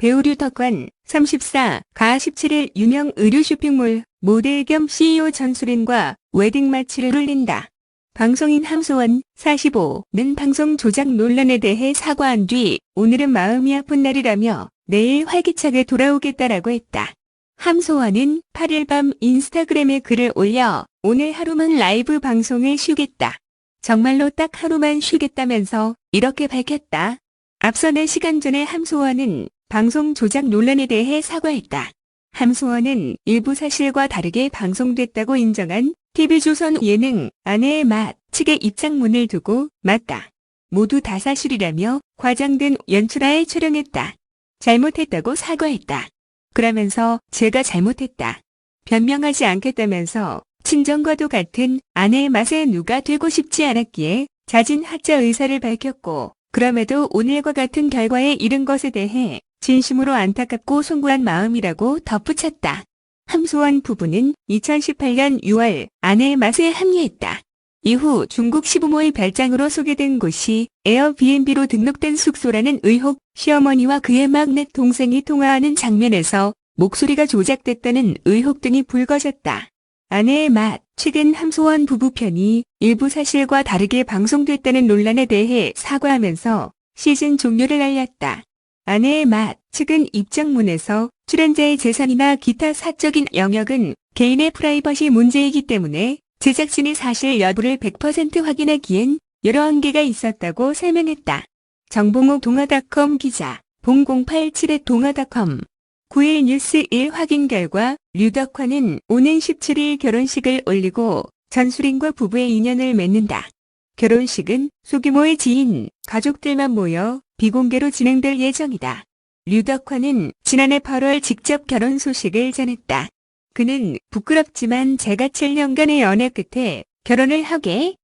배우 류덕환 34, 가 17일 유명 의류 쇼핑몰 모델 겸 CEO 전수린과 웨딩 마치를 올린다. 방송인 함소원 45는 방송 조작 논란에 대해 사과한 뒤 오늘은 마음이 아픈 날이라며 내일 활기차게 돌아오겠다라고 했다. 함소원은 8일 밤 인스타그램에 글을 올려 오늘 하루만 라이브 방송을 쉬겠다. 정말로 딱 하루만 쉬겠다면서 이렇게 밝혔다. 앞서 4시간 전에 함소원은 방송 조작 논란에 대해 사과했다. 함소원은 일부 사실과 다르게 방송됐다고 인정한 TV조선 예능 아내의 맛 측의 입장문을 두고 맞다. 모두 다 사실이라며 과장된 연출하에 촬영했다. 잘못했다고 사과했다. 그러면서 제가 잘못했다. 변명하지 않겠다면서 친정과도 같은 아내의 맛에 누가 되고 싶지 않았기에 자진 하차 의사를 밝혔고 그럼에도 오늘과 같은 결과에 이른 것에 대해 진심으로 안타깝고 송구한 마음이라고 덧붙였다. 함소원 부부는 2018년 6월 아내의 맛에 합류했다. 이후 중국 시부모의 별장으로 소개된 곳이 에어비앤비로 등록된 숙소라는 의혹, 시어머니와 그의 막내 동생이 통화하는 장면에서 목소리가 조작됐다는 의혹 등이 불거졌다. 아내의 맛, 최근 함소원 부부 편이 일부 사실과 다르게 방송됐다는 논란에 대해 사과하면서 시즌 종료를 알렸다. 아내의 맛, 측은 입장문에서 출연자의 재산이나 기타 사적인 영역은 개인의 프라이버시 문제이기 때문에 제작진이 사실 여부를 100% 확인하기엔 여러 한계가 있었다고 설명했다. 정봉욱 동아닷컴 기자, 0087의 동아닷컴 9일 뉴스 1 확인 결과 류덕화는 오는 17일 결혼식을 올리고 전수린과 부부의 인연을 맺는다. 결혼식은 소규모의 지인, 가족들만 모여 비공개로 진행될 예정이다. 류덕화는 지난해 8월 직접 결혼 소식을 전했다. 그는 부끄럽지만 제가 7년간의 연애 끝에 결혼을 하게